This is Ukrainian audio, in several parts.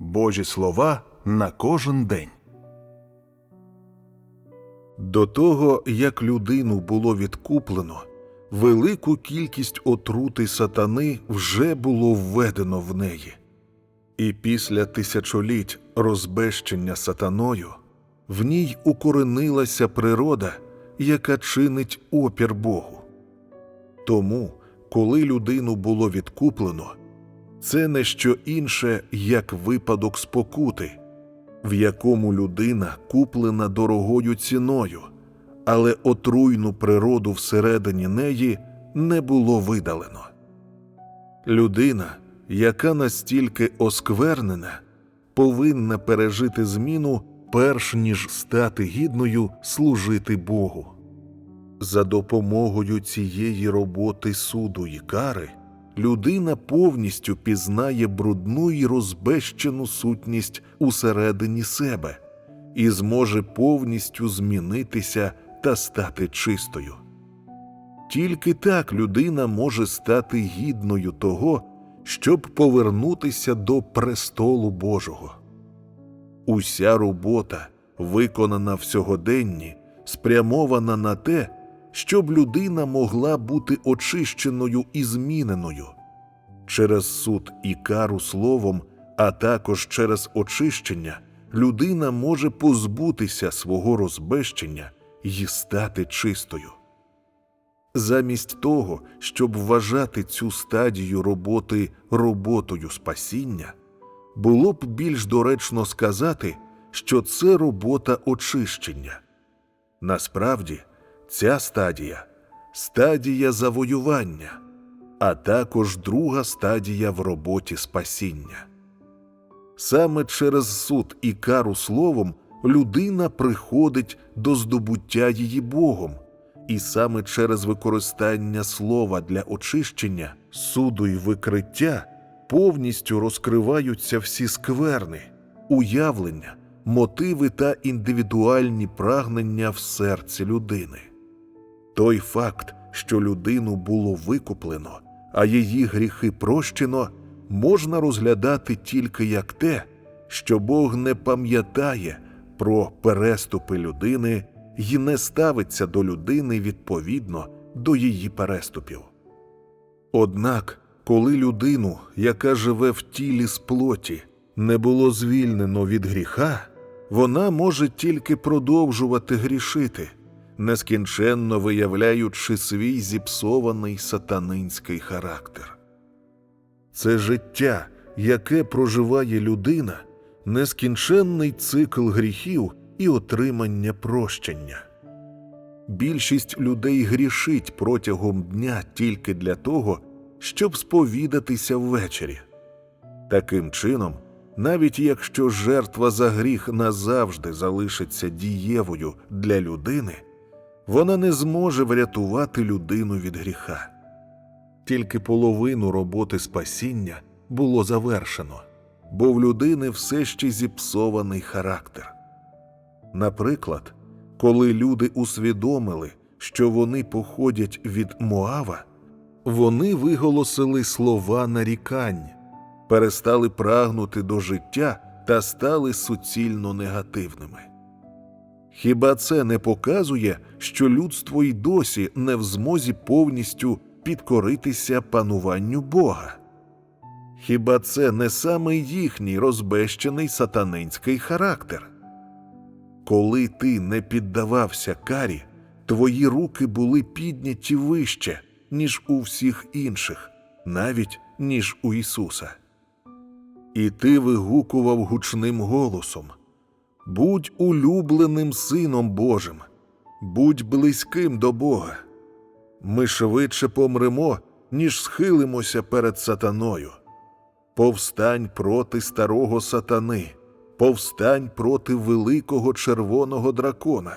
Божі слова на кожен день. До того, як людину було відкуплено, велику кількість отрути сатани вже було введено в неї. І після тисячоліть розбещення сатаною в ній укоренилася природа, яка чинить опір Богу. Тому, коли людину було відкуплено, це не що інше, як випадок спокути, в якому людина куплена дорогою ціною, але отруйну природу всередині неї не було видалено. Людина, яка настільки осквернена, повинна пережити зміну, перш ніж стати гідною служити Богу. За допомогою цієї роботи суду і кари людина повністю пізнає брудну і розбещену сутність усередині себе і зможе повністю змінитися та стати чистою. Тільки так людина може стати гідною того, щоб повернутися до престолу Божого. Уся робота, виконана в сьогоденні, спрямована на те, щоб людина могла бути очищеною і зміненою через суд і кару словом, а також через очищення, людина може позбутися свого розбещення і стати чистою. Замість того, щоб вважати цю стадію роботи роботою спасіння, було б більш доречно сказати, що це робота очищення. Насправді, ця стадія стадія завоювання, а також друга стадія в роботі спасіння. Саме через суд і кару словом людина приходить до здобуття її Богом, і саме через використання слова для очищення, суду і викриття повністю розкриваються всі скверни, уявлення, мотиви та індивідуальні прагнення в серці людини. Той факт, що людину було викуплено, а її гріхи прощено, можна розглядати тільки як те, що Бог не пам'ятає про переступи людини і не ставиться до людини відповідно до її переступів. Однак, коли людину, яка живе в тілі з плоті, не було звільнено від гріха, вона може тільки продовжувати грішити, нескінченно виявляючи свій зіпсований сатанинський характер. Це життя, яке проживає людина, нескінченний цикл гріхів і отримання прощення. Більшість людей грішить протягом дня тільки для того, щоб сповідатися ввечері. Таким чином, навіть якщо жертва за гріх назавжди залишиться дієвою для людини, вона не зможе врятувати людину від гріха. Тільки половину роботи спасіння було завершено, бо в людини все ще зіпсований характер. Наприклад, коли люди усвідомили, що вони походять від Моава, вони виголосили слова нарікань, перестали прагнути до життя та стали суцільно негативними. Хіба це не показує, що людство й досі не в змозі повністю підкоритися пануванню Бога? Хіба це не саме їхній розбещений сатанинський характер? Коли ти не піддавався карі, твої руки були підняті вище, ніж у всіх інших, навіть ніж у Ісуса. І ти вигукував гучним голосом Будь улюбленим Сином Божим, будь близьким до Бога. Ми швидше помремо, ніж схилимося перед сатаною. Повстань проти старого сатани, повстань проти великого червоного дракона.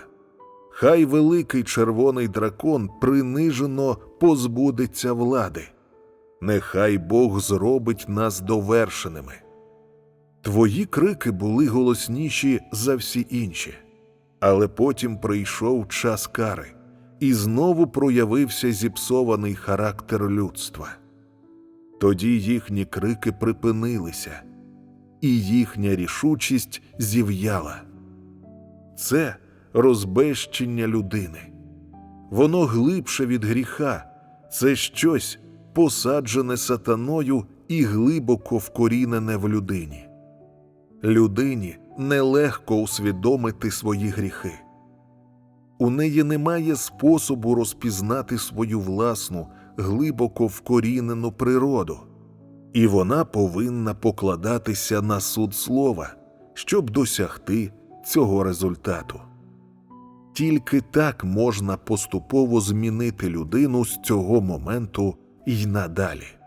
Хай великий червоний дракон принижено позбудеться влади. Нехай Бог зробить нас довершеними. Твої крики були голосніші за всі інші, але потім прийшов час кари, і знову проявився зіпсований характер людства. Тоді їхні крики припинилися, і їхня рішучість зів'яла. Це розбещення людини. Воно глибше від гріха, це щось посаджене сатаною і глибоко вкорінене в людині. Людині нелегко усвідомити свої гріхи. У неї немає способу розпізнати свою власну глибоко вкорінену природу, і вона повинна покладатися на суд слова, щоб досягти цього результату. Тільки так можна поступово змінити людину з цього моменту й надалі.